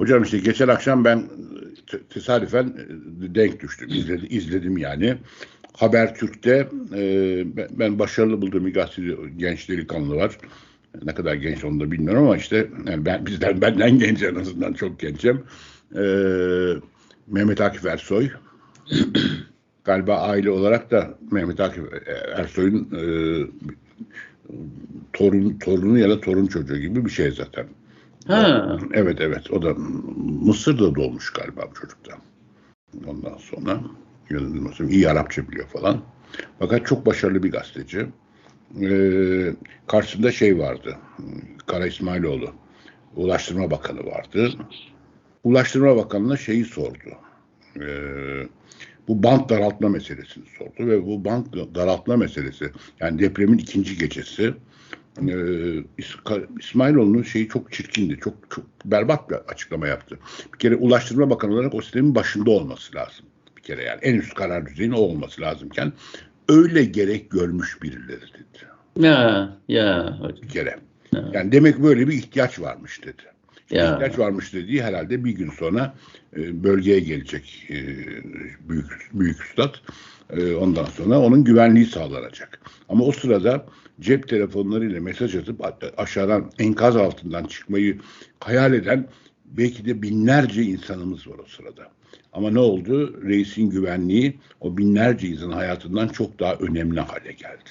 Hocam işte geçen akşam ben te- tesadüfen e, denk düştüm. İzledim, izledim yani. Habertürk'te e, ben- başarılı bulduğum bir gazeteci genç delikanlı var. Ne kadar genç onu da bilmiyorum ama işte yani ben bizden benden genç en azından çok gençim. E, Mehmet Akif Ersoy. Galiba aile olarak da Mehmet Akif Ersoy'un e, torun torunu ya da torun çocuğu gibi bir şey zaten. Ha. Evet evet o da Mısır'da doğmuş galiba bu çocukta. Ondan sonra yanılmıyorsam iyi Arapça biliyor falan. Fakat çok başarılı bir gazeteci. Ee, karşısında şey vardı. Kara İsmailoğlu. Ulaştırma Bakanı vardı. Ulaştırma Bakanı'na şeyi sordu. Ee, bu bant daraltma meselesini sordu ve bu bant daraltma meselesi yani depremin ikinci gecesi ee, İs- İsmailoğlu'nun şeyi çok çirkindi. Çok çok berbat bir açıklama yaptı. Bir kere Ulaştırma Bakanı olarak o sistemin başında olması lazım. Bir kere yani en üst karar düzeyinin o olması lazımken öyle gerek görmüş birileri dedi. Ya ya hocam. Bir kere. Yani demek böyle bir ihtiyaç varmış dedi. Ya. ihtiyaç varmış dediği herhalde bir gün sonra e, bölgeye gelecek e, büyük büyük üstad. E, ondan sonra onun güvenliği sağlanacak. Ama o sırada cep telefonlarıyla mesaj atıp aşağıdan enkaz altından çıkmayı hayal eden belki de binlerce insanımız var o sırada. Ama ne oldu? Reisin güvenliği o binlerce insanın hayatından çok daha önemli hale geldi.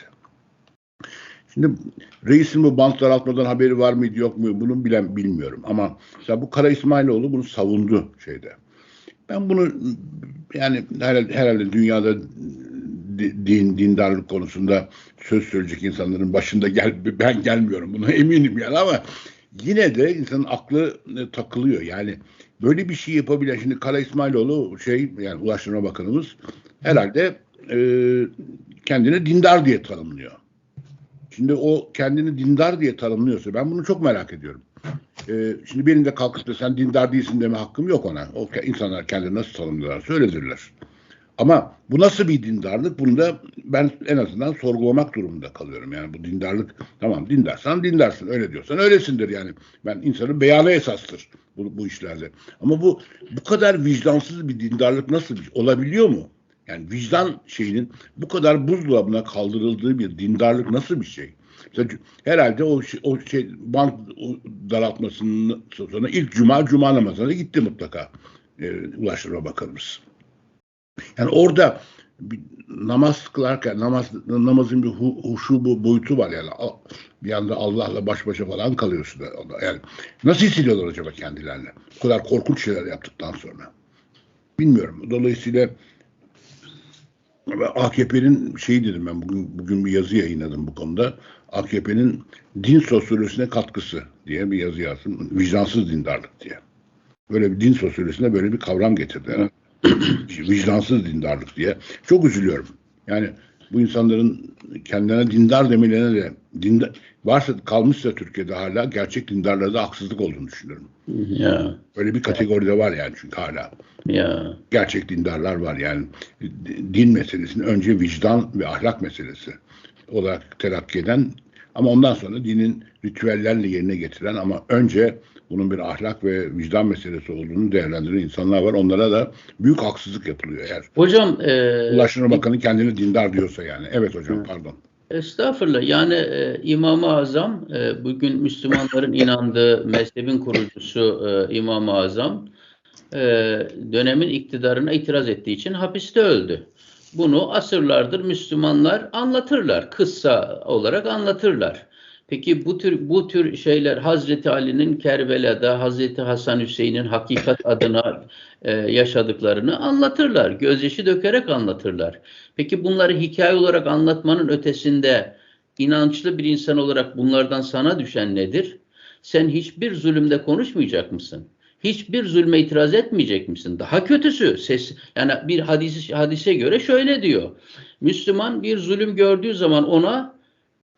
Şimdi reisin bu bant daraltmadan haberi var mıydı yok mu bunu bilen bilmiyorum. Ama mesela bu Kara İsmailoğlu bunu savundu şeyde. Ben bunu yani herhalde, herhalde dünyada di- din dindarlık konusunda söz söyleyecek insanların başında gel ben gelmiyorum buna eminim yani ama yine de insanın aklı e, takılıyor. Yani böyle bir şey yapabilen şimdi Kara İsmailoğlu şey yani Ulaştırma Bakanımız herhalde e, kendini dindar diye tanımlıyor. Şimdi o kendini dindar diye tanımlıyorsa ben bunu çok merak ediyorum. Ee, şimdi benim de kalkıp da sen dindar değilsin deme hakkım yok ona. O insanlar kendini nasıl tanımlıyorlarsa öyledirler. Ama bu nasıl bir dindarlık? Bunu da ben en azından sorgulamak durumunda kalıyorum. Yani bu dindarlık tamam dindarsan dindarsın öyle diyorsan öylesindir yani. Ben insanın beyanı esastır bu, bu işlerde. Ama bu bu kadar vicdansız bir dindarlık nasıl bir, olabiliyor mu? Yani vicdan şeyinin bu kadar buzdolabına kaldırıldığı bir dindarlık nasıl bir şey? Mesela herhalde o şey, o şey bank daraltmasının sonra ilk cuma cuma namazına gitti mutlaka e, Ulaştırma Bakanımız. Yani orada bir namaz kılarken namaz namazın bir hu, huşu bu boyutu var yani. Bir anda Allah'la baş başa falan kalıyorsun yani nasıl hissediyorlar acaba kendilerine bu kadar korkunç şeyler yaptıktan sonra. Bilmiyorum. Dolayısıyla AKP'nin şey dedim ben bugün bugün bir yazı yayınladım bu konuda. AKP'nin din sosyolojisine katkısı diye bir yazı yazdım. Vicdansız dindarlık diye. Böyle bir din sosyolojisine böyle bir kavram getirdi. Vicdansız dindarlık diye. Çok üzülüyorum. Yani bu insanların kendilerine dindar demelerine de dindar, varsa kalmışsa Türkiye'de hala gerçek dindarlarda haksızlık olduğunu düşünüyorum. Ya Böyle bir kategoride var yani çünkü hala ya gerçek dindarlar var. Yani din meselesini önce vicdan ve ahlak meselesi olarak telakki eden ama ondan sonra dinin ritüellerle yerine getiren ama önce bunun bir ahlak ve vicdan meselesi olduğunu değerlendiren insanlar var. Onlara da büyük haksızlık yapılıyor eğer. hocam e, Ulaştırma Bakanı kendini dindar diyorsa yani. Evet hocam pardon. Estağfurullah. Yani e, İmam-ı Azam e, bugün Müslümanların inandığı mezhebin kurucusu e, İmam-ı Azam e, dönemin iktidarına itiraz ettiği için hapiste öldü. Bunu asırlardır Müslümanlar anlatırlar. Kıssa olarak anlatırlar. Peki bu tür bu tür şeyler Hazreti Ali'nin Kerbela'da Hazreti Hasan Hüseyin'in hakikat adına e, yaşadıklarını anlatırlar. Gözyaşı dökerek anlatırlar. Peki bunları hikaye olarak anlatmanın ötesinde inançlı bir insan olarak bunlardan sana düşen nedir? Sen hiçbir zulümde konuşmayacak mısın? Hiçbir zulme itiraz etmeyecek misin? Daha kötüsü ses yani bir hadis hadise göre şöyle diyor. Müslüman bir zulüm gördüğü zaman ona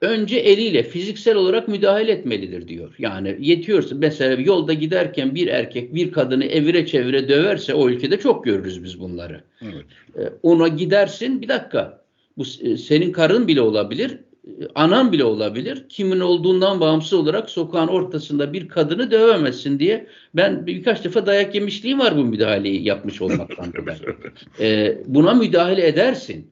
önce eliyle fiziksel olarak müdahale etmelidir diyor. Yani yetiyorsa mesela yolda giderken bir erkek bir kadını evire çevire döverse o ülkede çok görürüz biz bunları. Evet. E, ona gidersin bir dakika bu e, senin karın bile olabilir anan bile olabilir. Kimin olduğundan bağımsız olarak sokağın ortasında bir kadını dövemezsin diye ben birkaç defa dayak yemişliğim var bu müdahaleyi yapmış olmaktan. e, buna müdahale edersin.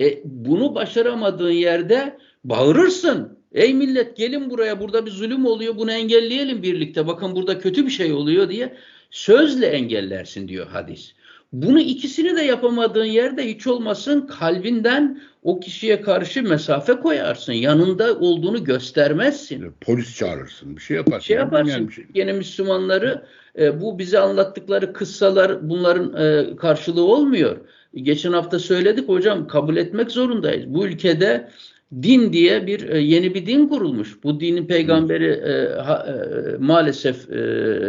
E, bunu başaramadığın yerde bağırırsın. Ey millet gelin buraya burada bir zulüm oluyor bunu engelleyelim birlikte. Bakın burada kötü bir şey oluyor diye sözle engellersin diyor hadis. Bunu ikisini de yapamadığın yerde hiç olmasın kalbinden o kişiye karşı mesafe koyarsın. Yanında olduğunu göstermezsin. Polis çağırırsın. Bir şey yaparsın. Bir şey yaparsın. Şey. Yeni Müslümanları e, bu bize anlattıkları kıssalar bunların e, karşılığı olmuyor. Geçen hafta söyledik hocam kabul etmek zorundayız. Bu ülkede din diye bir e, yeni bir din kurulmuş. Bu dinin peygamberi e, ha, e, maalesef e,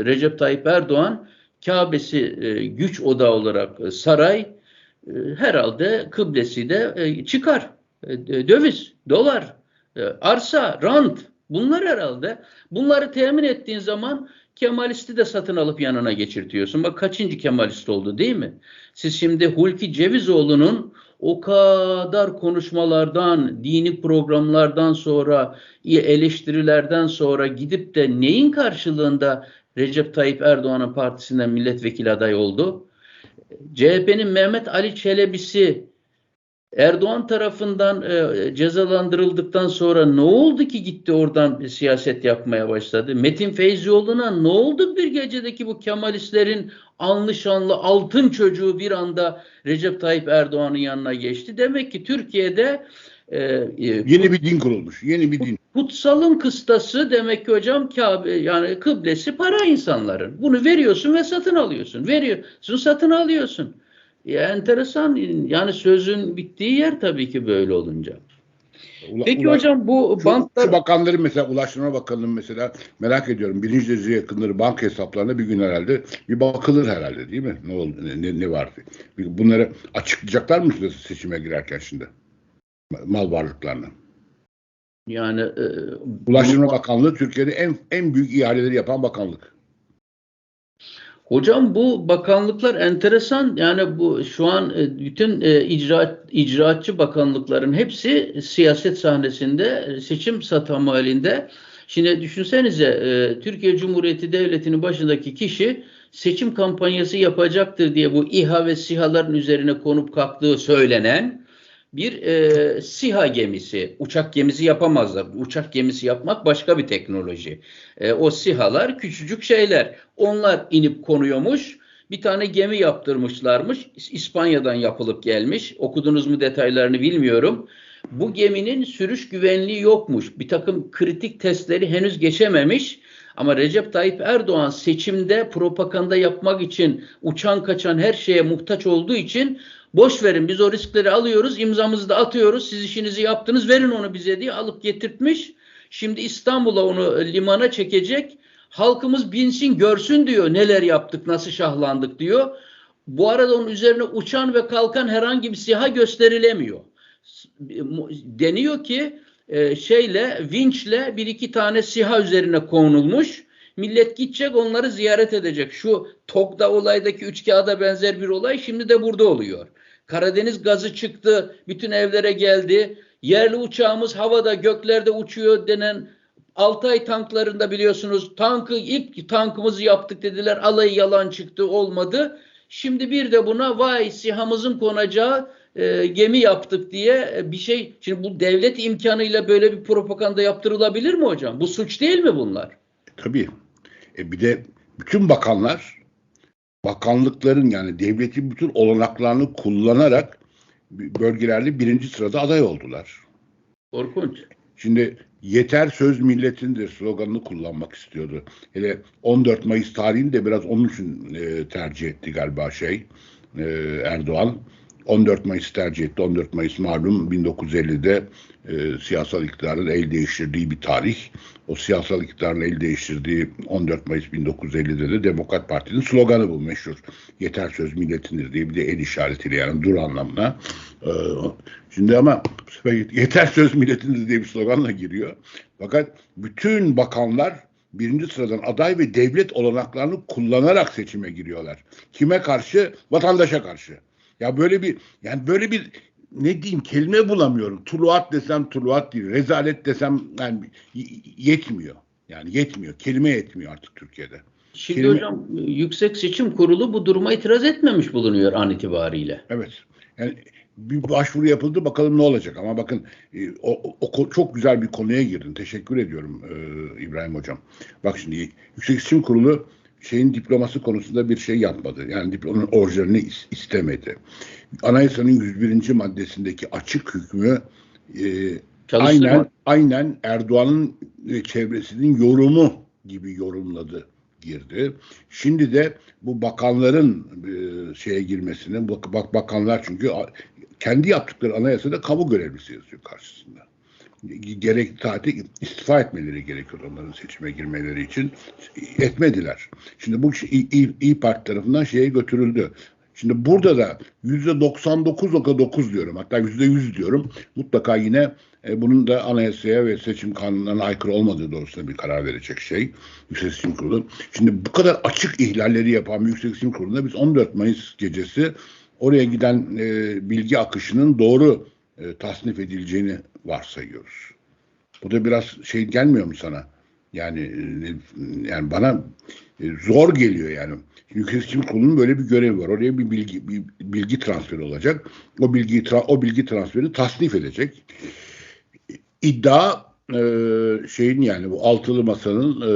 Recep Tayyip Erdoğan Kabe'si e, güç odağı olarak e, saray e, herhalde kıblesi de e, çıkar. E, döviz, dolar, e, arsa, rant bunlar herhalde. Bunları temin ettiğin zaman Kemalisti de satın alıp yanına geçirtiyorsun. Bak kaçıncı Kemalist oldu değil mi? Siz şimdi Hulki Cevizoğlu'nun o kadar konuşmalardan, dini programlardan sonra, eleştirilerden sonra gidip de neyin karşılığında Recep Tayyip Erdoğan'ın partisinden milletvekili aday oldu? CHP'nin Mehmet Ali Çelebi'si Erdoğan tarafından e, cezalandırıldıktan sonra ne oldu ki gitti oradan siyaset yapmaya başladı? Metin Feyzioğlu'na ne oldu bir gecedeki bu Kemalistlerin anlı şanlı altın çocuğu bir anda Recep Tayyip Erdoğan'ın yanına geçti? Demek ki Türkiye'de e, e yeni bir din kurulmuş. Yeni bir din. Kutsalın kıstası demek ki hocam Kabe yani kıblesi para insanların. Bunu veriyorsun ve satın alıyorsun. Veriyorsun satın alıyorsun. Ya enteresan yani sözün bittiği yer tabii ki böyle olunca. Ula, Peki ula, hocam bu şu, bantlar... Şu bakanların mesela Ulaştırma Bakanı'nın mesela merak ediyorum birinci derece yakınları banka hesaplarına bir gün herhalde bir bakılır herhalde değil mi? Ne oldu ne, ne vardı? Bunları açıklayacaklar mı seçime girerken şimdi? Mal varlıklarını. Yani e, Ulaştırma bu... Bakanlığı Türkiye'de en en büyük ihaleleri yapan bakanlık. Hocam bu bakanlıklar enteresan yani bu şu an e, bütün e, icraat, icraatçı bakanlıkların hepsi siyaset sahnesinde seçim satama halinde. Şimdi düşünsenize e, Türkiye Cumhuriyeti Devleti'nin başındaki kişi seçim kampanyası yapacaktır diye bu İHA ve SİHA'ların üzerine konup kalktığı söylenen bir e, SİHA gemisi, uçak gemisi yapamazlar. Uçak gemisi yapmak başka bir teknoloji. E, o SİHA'lar küçücük şeyler. Onlar inip konuyormuş. Bir tane gemi yaptırmışlarmış. İspanya'dan yapılıp gelmiş. Okudunuz mu detaylarını bilmiyorum. Bu geminin sürüş güvenliği yokmuş. Bir takım kritik testleri henüz geçememiş. Ama Recep Tayyip Erdoğan seçimde propaganda yapmak için uçan kaçan her şeye muhtaç olduğu için Boş verin biz o riskleri alıyoruz imzamızı da atıyoruz siz işinizi yaptınız verin onu bize diye alıp getirtmiş. Şimdi İstanbul'a onu limana çekecek. Halkımız binsin görsün diyor neler yaptık nasıl şahlandık diyor. Bu arada onun üzerine uçan ve kalkan herhangi bir siha gösterilemiyor. Deniyor ki e, şeyle vinçle bir iki tane siha üzerine konulmuş. Millet gidecek onları ziyaret edecek. Şu Tok'ta olaydaki üç kağıda benzer bir olay şimdi de burada oluyor. Karadeniz gazı çıktı, bütün evlere geldi. Yerli uçağımız havada, göklerde uçuyor denen Altay tanklarında biliyorsunuz tankı ilk tankımızı yaptık dediler. Alayı yalan çıktı olmadı. Şimdi bir de buna vay sihamızın konacağı e, gemi yaptık diye e, bir şey. Şimdi bu devlet imkanıyla böyle bir propaganda yaptırılabilir mi hocam? Bu suç değil mi bunlar? Tabii. E bir de bütün bakanlar bakanlıkların yani devletin bütün olanaklarını kullanarak bölgelerde birinci sırada aday oldular. Korkunç. Şimdi yeter söz milletindir sloganını kullanmak istiyordu. Hele 14 Mayıs tarihini de biraz onun için e, tercih etti galiba şey e, Erdoğan. 14 Mayıs tercih etti. 14 Mayıs malum 1950'de e, siyasal iktidarın el değiştirdiği bir tarih. O siyasal iktidarın el değiştirdiği 14 Mayıs 1950'de de Demokrat Parti'nin sloganı bu meşhur. Yeter söz milletindir diye bir de el işaretiyle yani dur anlamına. E, şimdi ama yeter söz milletindir diye bir sloganla giriyor. Fakat bütün bakanlar birinci sıradan aday ve devlet olanaklarını kullanarak seçime giriyorlar. Kime karşı? Vatandaşa karşı. Ya böyle bir yani böyle bir ne diyeyim kelime bulamıyorum. Tuluat desem tuluat değil. Rezalet desem yani yetmiyor. Yani yetmiyor. Kelime yetmiyor artık Türkiye'de. Şimdi kelime... hocam Yüksek Seçim Kurulu bu duruma itiraz etmemiş bulunuyor an itibariyle. Evet. Yani bir başvuru yapıldı bakalım ne olacak ama bakın e, o, o çok güzel bir konuya girdin. Teşekkür ediyorum e, İbrahim hocam. Bak şimdi Yüksek Seçim Kurulu şeyin diploması konusunda bir şey yapmadı. Yani diplomanın orijinalini istemedi. Anayasanın 101. maddesindeki açık hükmü e, aynen aynen Erdoğan'ın ve çevresinin yorumu gibi yorumladı girdi. Şimdi de bu bakanların e, şeye girmesini, bak, bak bakanlar çünkü kendi yaptıkları anayasada kamu görevlisi yazıyor karşısında. Gerek tatil istifa etmeleri gerekiyor onların seçime girmeleri için. Etmediler. Şimdi bu İyi, İyi Parti tarafından şeye götürüldü. Şimdi burada da yüzde 99.9 diyorum hatta yüzde 100 diyorum. Mutlaka yine e, bunun da anayasaya ve seçim kanunlarına aykırı olmadığı doğrusunda bir karar verecek şey Yüksek Seçim Kurulu. Şimdi bu kadar açık ihlalleri yapan Yüksek Seçim Kurulu'nda biz 14 Mayıs gecesi oraya giden e, bilgi akışının doğru e, tasnif edileceğini varsayıyoruz. Bu da biraz şey gelmiyor mu sana? Yani e, yani bana e, zor geliyor yani. Yüksek Seçim Kurulu'nun böyle bir görevi var. Oraya bir bilgi bir bilgi transferi olacak. O bilgi o bilgi transferi tasnif edecek. İddia e, şeyin yani bu altılı masanın e,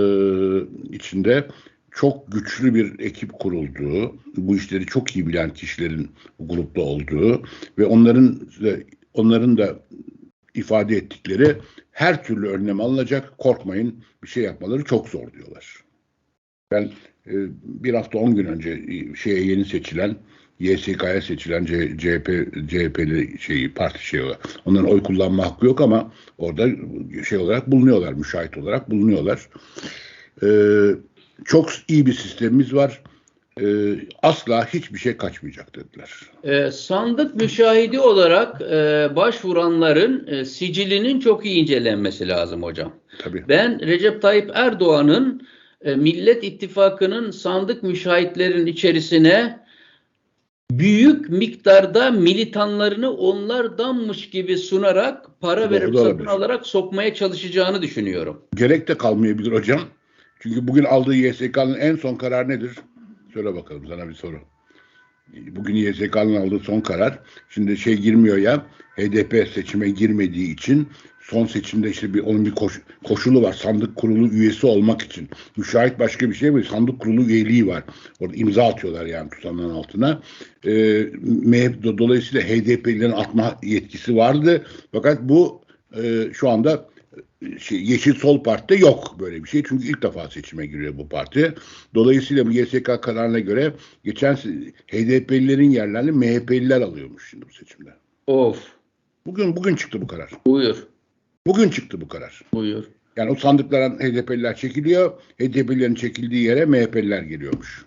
içinde çok güçlü bir ekip kurulduğu, bu işleri çok iyi bilen kişilerin bu grupta olduğu ve onların onların da ifade ettikleri her türlü önlem alınacak, korkmayın bir şey yapmaları çok zor diyorlar. Ben e, bir hafta on gün önce e, şeye yeni seçilen YSK'ya seçilen CHP CHP'li şeyi parti şey olarak onların oy kullanma hakkı yok ama orada şey olarak bulunuyorlar müşahit olarak bulunuyorlar. Ee, çok iyi bir sistemimiz var. Ee, asla hiçbir şey kaçmayacak dediler. E, sandık müşahidi olarak e, başvuranların e, sicilinin çok iyi incelenmesi lazım hocam. Tabii. Ben Recep Tayyip Erdoğan'ın e, Millet İttifakı'nın sandık müşahitlerin içerisine büyük miktarda militanlarını onlardanmış gibi sunarak para verip satın alarak sokmaya çalışacağını düşünüyorum. Gerek de kalmayabilir hocam. Çünkü bugün aldığı YSK'nın en son karar nedir? Söyle bakalım sana bir soru. Bugün YSK'nın aldığı son karar. Şimdi şey girmiyor ya HDP seçime girmediği için son seçimde işte bir onun bir koş, koşulu var. Sandık kurulu üyesi olmak için. Müşahit başka bir şey mi? Sandık kurulu üyeliği var. Orada imza atıyorlar yani tutanların altına. Ee, dolayısıyla HDP'lerin atma yetkisi vardı. Fakat bu e, şu anda şey, Yeşil Sol Parti'de yok böyle bir şey. Çünkü ilk defa seçime giriyor bu parti. Dolayısıyla bu YSK kararına göre geçen HDP'lilerin yerlerini MHP'liler alıyormuş şimdi bu seçimde. Of. Bugün bugün çıktı bu karar. Buyur. Bugün çıktı bu karar. Buyur. Yani o sandıklardan HDP'liler çekiliyor. HDP'lilerin çekildiği yere MHP'liler geliyormuş.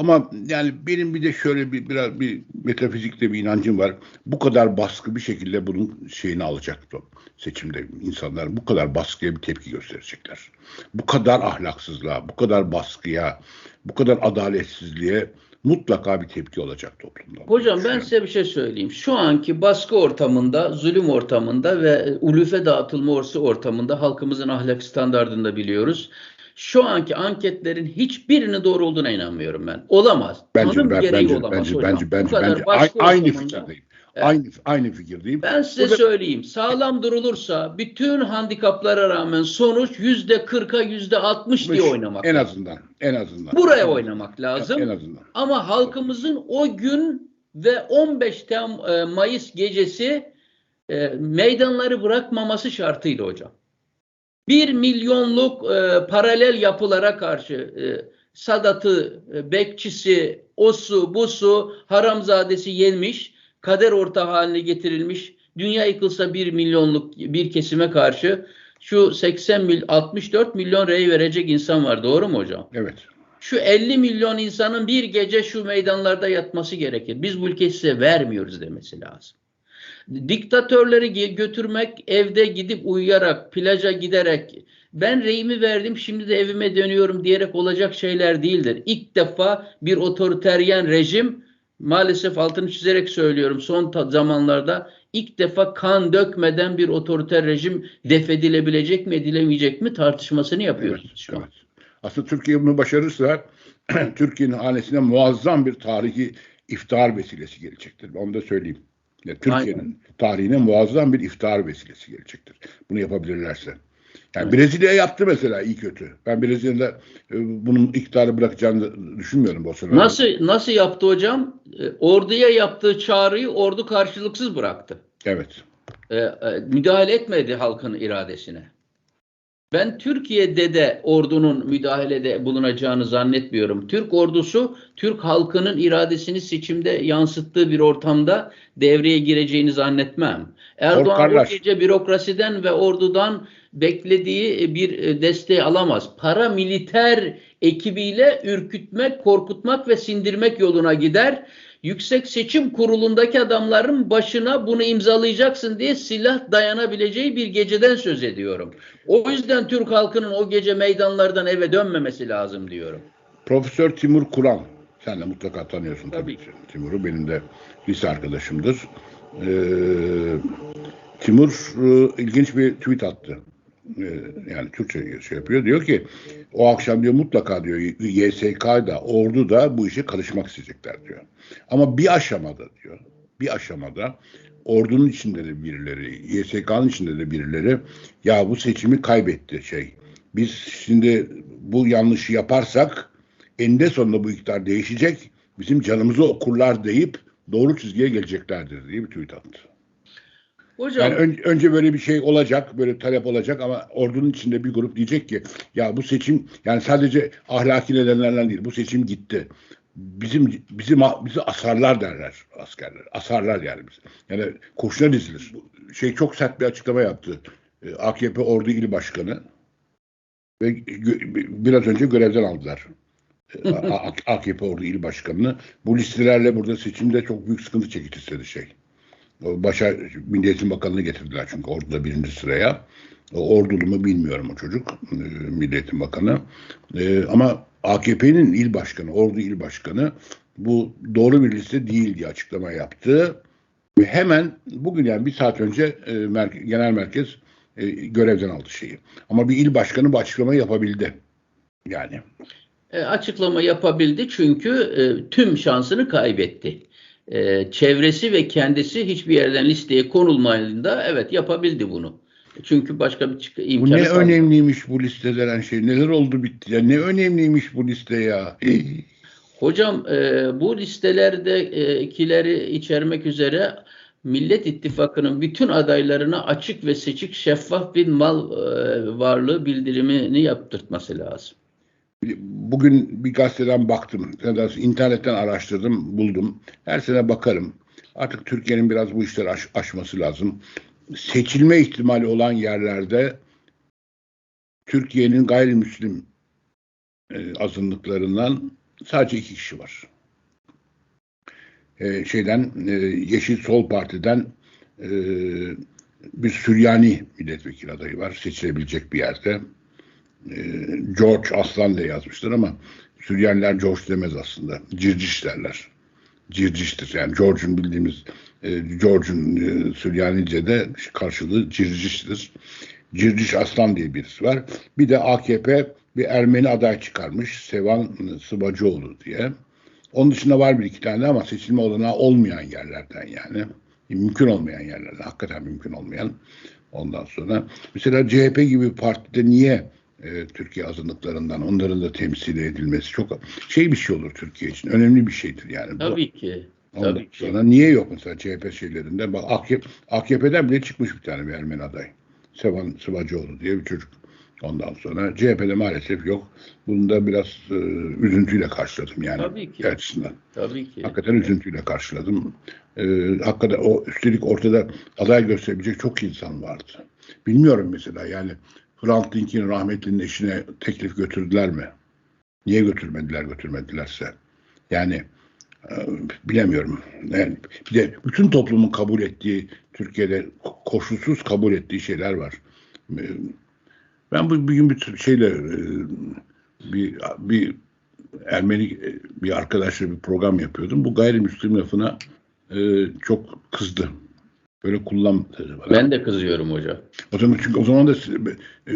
Ama yani benim bir de şöyle bir biraz bir metafizikte bir inancım var. Bu kadar baskı bir şekilde bunun şeyini alacaktı seçimde insanlar bu kadar baskıya bir tepki gösterecekler. Bu kadar ahlaksızlığa, bu kadar baskıya, bu kadar adaletsizliğe mutlaka bir tepki olacak toplumda. Hocam ben size bir şey söyleyeyim. Şu anki baskı ortamında, zulüm ortamında ve ulufe dağıtılma ortamında halkımızın ahlak standartında biliyoruz. Şu anki anketlerin hiçbirini doğru olduğuna inanmıyorum ben. Olamaz. Bence, Tanım ben, gereği bence, olamaz bence, hocam. Bence, bence, bence, aynı fikirdeyim. Evet. Aynı aynı fikirdeyim. Ben size Burada... söyleyeyim. Sağlam durulursa bütün handikaplara rağmen sonuç yüzde kırka yüzde altmış diye oynamak. En azından. En azından. Buraya oynamak lazım. En azından. Ama halkımızın o gün ve 15 Tem e, Mayıs gecesi e, meydanları bırakmaması şartıyla hocam. Bir milyonluk e, paralel yapılara karşı e, Sadat'ı, e, bekçisi, osu, busu, haramzadesi yenmiş kader orta haline getirilmiş. Dünya yıkılsa bir milyonluk bir kesime karşı şu 80 mil 64 milyon rey verecek insan var. Doğru mu hocam? Evet. Şu 50 milyon insanın bir gece şu meydanlarda yatması gerekir. Biz bu ülkeyi size vermiyoruz demesi lazım. Diktatörleri götürmek, evde gidip uyuyarak, plaja giderek, ben reyimi verdim şimdi de evime dönüyorum diyerek olacak şeyler değildir. İlk defa bir otoriteryen rejim maalesef altını çizerek söylüyorum son zamanlarda ilk defa kan dökmeden bir otoriter rejim defedilebilecek mi edilemeyecek mi tartışmasını yapıyoruz Evet, şu an. evet. Aslında Türkiye bunu başarırsa Türkiye'nin hanesine muazzam bir tarihi iftihar vesilesi gelecektir. Onu da söyleyeyim. Yani Türkiye'nin tarihine muazzam bir iftihar vesilesi gelecektir. Bunu yapabilirlerse. Yani Evet. Brezilya yaptı mesela iyi kötü. Ben Brezilya'da e, bunun iktidarı bırakacağını düşünmüyorum sırada. Nasıl nasıl yaptı hocam? E, Orduya yaptığı çağrıyı ordu karşılıksız bıraktı. Evet. E, e, müdahale etmedi halkın iradesine. Ben Türkiye'de de ordunun müdahalede bulunacağını zannetmiyorum. Türk ordusu Türk halkının iradesini seçimde yansıttığı bir ortamda devreye gireceğini zannetmem. Erdoğan Korkarlar. gece bürokrasiden ve ordudan beklediği bir e, desteği alamaz. Paramiliter ekibiyle ürkütmek, korkutmak ve sindirmek yoluna gider. Yüksek Seçim Kurulu'ndaki adamların başına bunu imzalayacaksın diye silah dayanabileceği bir geceden söz ediyorum. O yüzden Türk halkının o gece meydanlardan eve dönmemesi lazım diyorum. Profesör Timur Kur'an. Sen de mutlaka tanıyorsun tabii, Tabii. Timur'u. Benim de lise arkadaşımdır. Ee, Timur e, ilginç bir tweet attı. Ee, yani Türkçe şey yapıyor. Diyor ki o akşam diyor mutlaka diyor YSK da ordu da bu işe karışmak isteyecekler diyor. Ama bir aşamada diyor. Bir aşamada ordunun içinde de birileri, YSK'nın içinde de birileri ya bu seçimi kaybetti şey. Biz şimdi bu yanlışı yaparsak eninde sonunda bu iktidar değişecek. Bizim canımızı okurlar deyip doğru çizgiye geleceklerdir diye bir tweet attı. Hocam Yani ön- önce böyle bir şey olacak, böyle talep olacak ama ordunun içinde bir grup diyecek ki ya bu seçim yani sadece ahlaki nedenlerden değil bu seçim gitti. Bizim bizim bizi asarlar derler askerler. Asarlar yani biz. Yani kurşuna dizilir. Şey çok sert bir açıklama yaptı. Ee, AKP Ordu İl Başkanı ve biraz önce görevden aldılar. A- AKP Ordu İl Başkanı'nı. Bu listelerle burada seçimde çok büyük sıkıntı çekti istedi şey. Başa Milli Eğitim Bakanı'nı getirdiler çünkü orduda birinci sıraya. Ordulu mu bilmiyorum o çocuk. e, Milli Eğitim Bakanı. E, ama AKP'nin il başkanı, ordu il başkanı bu doğru bir liste değil diye açıklama yaptı. Hemen bugün yani bir saat önce e, genel merkez görevden aldı şeyi. Ama bir il başkanı bu açıklamayı yapabildi. Yani. e, açıklama yapabildi çünkü e, tüm şansını kaybetti. E, çevresi ve kendisi hiçbir yerden listeye konulmayında evet yapabildi bunu. Çünkü başka bir çık- Bu imkanı ne kalmadı. önemliymiş bu liste denen şey. Neler oldu bitti ya. Ne önemliymiş bu liste ya. Hocam e, bu listelerdekileri içermek üzere Millet İttifakı'nın bütün adaylarına açık ve seçik şeffaf bir mal e, varlığı bildirimini yaptırtması lazım. Bugün bir gazeteden baktım. İnternetten araştırdım, buldum. Her sene bakarım. Artık Türkiye'nin biraz bu işleri aş- aşması lazım. Seçilme ihtimali olan yerlerde Türkiye'nin gayrimüslim e, azınlıklarından sadece iki kişi var. E, şeyden e, Yeşil Sol Parti'den e, bir Süryani milletvekili adayı var seçilebilecek bir yerde. E, George Aslan diye yazmışlar ama Süryaniler George demez aslında. Circiş derler. Circiştir. Yani George'un bildiğimiz e, George'un e, Süryanice'de karşılığı Circiş'tir. Circiş Aslan diye birisi var. Bir de AKP bir Ermeni aday çıkarmış. Sevan Sıbacıoğlu diye. Onun dışında var bir iki tane ama seçilme olanağı olmayan yerlerden yani. Mümkün olmayan yerlerden. Hakikaten mümkün olmayan. Ondan sonra mesela CHP gibi partide niye e, Türkiye azınlıklarından onların da temsil edilmesi çok şey bir şey olur Türkiye için. Önemli bir şeydir yani. Bu- Tabii ki. Ondan Tabii ki. sonra niye yok mesela CHP şeylerinde? Bak AKP, AKP'den bile çıkmış bir tane bir Ermeni aday. Sevan Sıvacıoğlu diye bir çocuk. Ondan sonra CHP'de maalesef yok. Bunu da biraz e, üzüntüyle karşıladım yani. Tabii ki. Açısından. Tabii ki. Hakikaten üzüntüyle karşıladım. E, hakikaten o üstelik ortada aday gösterebilecek çok insan vardı. Bilmiyorum mesela yani Hrant Dink'in rahmetlinin eşine teklif götürdüler mi? Niye götürmediler götürmedilerse? Yani e, bilemiyorum. Yani bir de bütün toplumun kabul ettiği Türkiye'de ko- koşulsuz kabul ettiği şeyler var. E, Ben bu bugün bir şeyle e, bir bir Ermeni bir arkadaşla bir program yapıyordum. Bu gayrimüslim lafına çok kızdı. Böyle kullan. Ben de kızıyorum hocam. O zaman çünkü o zaman da e,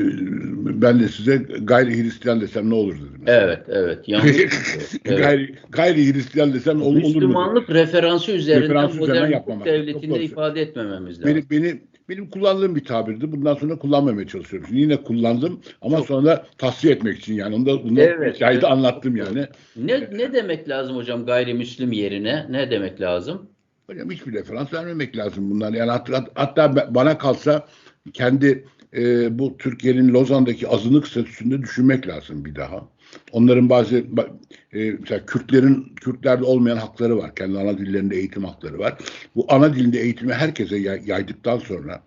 ben de size gayri Hristiyan desem ne olur dedim. Evet, evet. Yanlış. evet. gayri, gayri Hristiyan desem ol- olur mu? Müslümanlık referansı üzerinden Referans üzerinden modern yapmamak. devletinde Çok ifade etmememiz lazım. Beni, beni, benim kullandığım bir tabirdi. Bundan sonra kullanmamaya çalışıyorum. Şimdi yine kullandım ama sonra da tasfiye etmek için yani. Onu da bunu Evet, hikayede evet. anlattım yani. Ne, ne demek lazım hocam gayrimüslim yerine? Ne demek lazım? Hocam hiçbir referans vermemek lazım bunlar. Yani hatta, hatta bana kalsa kendi e, bu Türkiye'nin Lozan'daki azınlık statüsünde düşünmek lazım bir daha. Onların bazı ba- e, mesela Kürtlerin Kürtlerde olmayan hakları var. Kendi ana dillerinde eğitim hakları var. Bu ana dilinde eğitimi herkese yay- yaydıktan sonra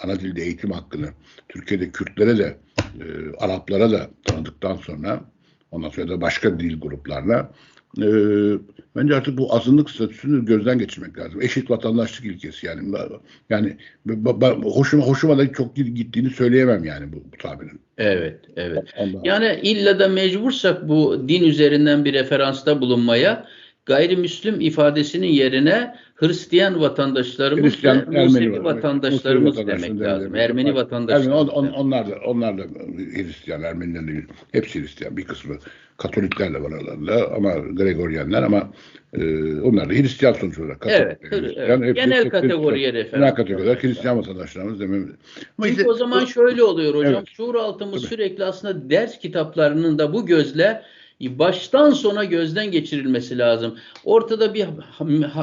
ana dilde eğitim hakkını Türkiye'de Kürtlere de e, Araplara da tanıdıktan sonra ondan sonra da başka dil gruplarına e, bence artık bu azınlık statüsünü gözden geçirmek lazım. Eşit vatandaşlık ilkesi yani. Yani hoşuma hoşuma da çok gittiğini söyleyemem yani bu, bu tabirin. Evet, evet. Ondan- Yani illa da mecbursak bu din üzerinden bir referansta bulunmaya gayrimüslim ifadesinin yerine Hristiyan vatandaşlarımız Hristiyan, ve Ermeni vatandaşlarımız Musevi demek lazım. Ermeni Ermeni, vatandaşlarımız. on- on- onlar da onlar da Hristiyan, Ermeniler de hepsi Hristiyan. Bir kısmı Katolikler de var aralarında ama Gregoryenler ama e, onlar da Hristiyan sonuç olarak. Katolik, Evet, Hristiyan, evet. Genel kategoriye referans. Genel kategoriler Hristiyan vatandaşlarımız dememiz. Ama işte- o zaman şöyle oluyor hocam. Evet. Şuur altımız Tabii. sürekli aslında ders kitaplarının da bu gözle baştan sona gözden geçirilmesi lazım. Ortada bir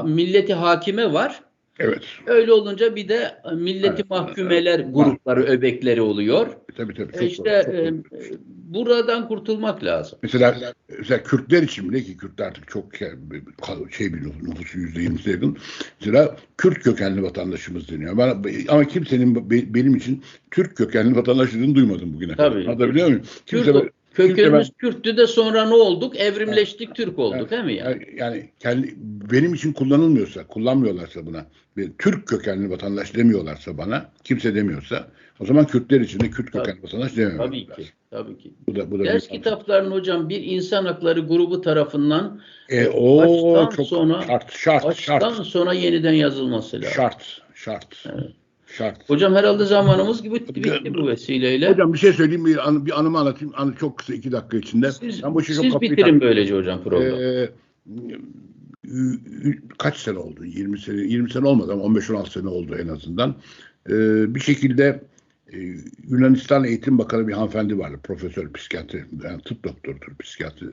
milleti hakime var. evet. Öyle olunca bir de milleti Evet. mahkumeler grupları, öbekleri oluyor. Tabii tabii. E Çok İşte doğru, çok e, doğru. buradan kurtulmak lazım. Mesela, mesela Kürtler için bile ki Kürtler artık çok şey şey bir nüf- nüfusu yüzde yirmisine yakın. Mesela Kürt kökenli vatandaşımız deniyor. Bana, ama kimsenin be- benim için Türk kökenli vatandaşlığını duymadım bugüne kadar. Tabii. Anlatabiliyor muyum? Kürt, Kökümüz Kürttü de sonra ne olduk? Evrimleştik, Türk olduk değil mi yani? yani, yani kendi, benim için kullanılmıyorsa, kullanmıyorlarsa buna, ve Türk kökenli vatandaş demiyorlarsa bana, kimse demiyorsa, o zaman Kürtler için de Kürt Tabii. kökenli vatandaş demiyorlar. Tabii ki, tabii ki. Bu da, bu da Ders bir- kitaplarının hocam bir insan hakları grubu tarafından E, o baştan çok sona- şart, şart, baştan şart, sonra yeniden yazılması lazım. şart, şart, şart. Hocam herhalde zamanımız gibi bitti, bu vesileyle. Hocam bir şey söyleyeyim, bir, anı, bir anımı anlatayım. Anı çok kısa, iki dakika içinde. siz Ben bu çok siz bitirin taktım. böylece hocam programı. Ee, kaç sene oldu? 20 sene 20 sene olmadı ama 15-16 sene oldu en azından. Ee, bir şekilde e, Yunanistan Eğitim Bakanı bir hanımefendi vardı. Profesör psikiyatri, yani tıp doktorudur, psikiyatri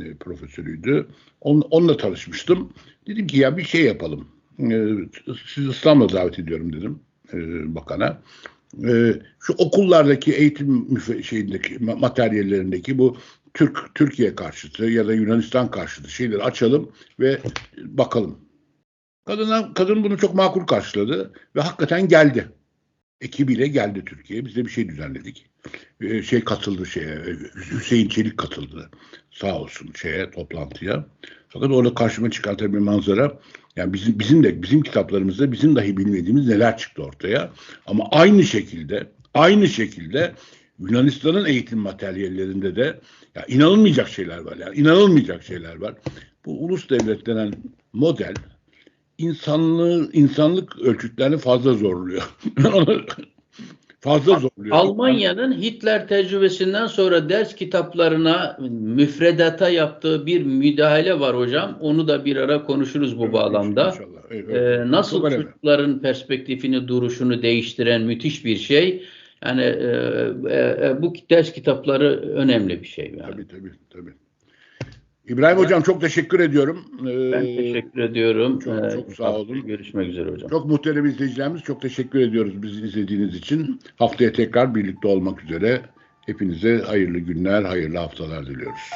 e, profesörüydü. On, onunla tanışmıştım. Dedim ki ya bir şey yapalım. Ee, sizi İstanbul'a davet ediyorum dedim e, bakana. Ee, şu okullardaki eğitim şeyindeki ma- materyallerindeki bu Türk Türkiye karşıtı ya da Yunanistan karşıtı şeyleri açalım ve bakalım. Kadına kadın bunu çok makul karşıladı ve hakikaten geldi. Ekibiyle geldi Türkiye'ye. Biz de bir şey düzenledik. Ee, şey katıldı şeye. Hüseyin Çelik katıldı. Sağ olsun şeye toplantıya. Fakat orada karşıma çıkan tabii bir manzara yani bizim bizim de bizim kitaplarımızda bizim dahi bilmediğimiz neler çıktı ortaya. Ama aynı şekilde aynı şekilde Yunanistan'ın eğitim materyallerinde de ya inanılmayacak şeyler var. Yani inanılmayacak şeyler var. Bu ulus devlet denen model insanlığı insanlık ölçütlerini fazla zorluyor. fazla zorluyor. Almanya'nın Hitler tecrübesinden sonra ders kitaplarına müfredata yaptığı bir müdahale var hocam. Onu da bir ara konuşuruz bu Evet, bağlamda. inşallah. Evet, Ee, evet. nasıl Çok önemli. çocukların perspektifini, duruşunu değiştiren müthiş bir şey. Yani e, e, e, bu ders kitapları önemli bir şey. Yani. Tabii tabii tabii. İbrahim Hocam çok teşekkür ediyorum. Ee, Ben teşekkür ediyorum. çok- Ee, çok sağ olun. Görüşmek üzere hocam. Çok muhterem izleyicilerimiz çok teşekkür ediyoruz bizi izlediğiniz için. Haftaya tekrar birlikte olmak üzere. Hepinize hayırlı günler, hayırlı haftalar diliyoruz.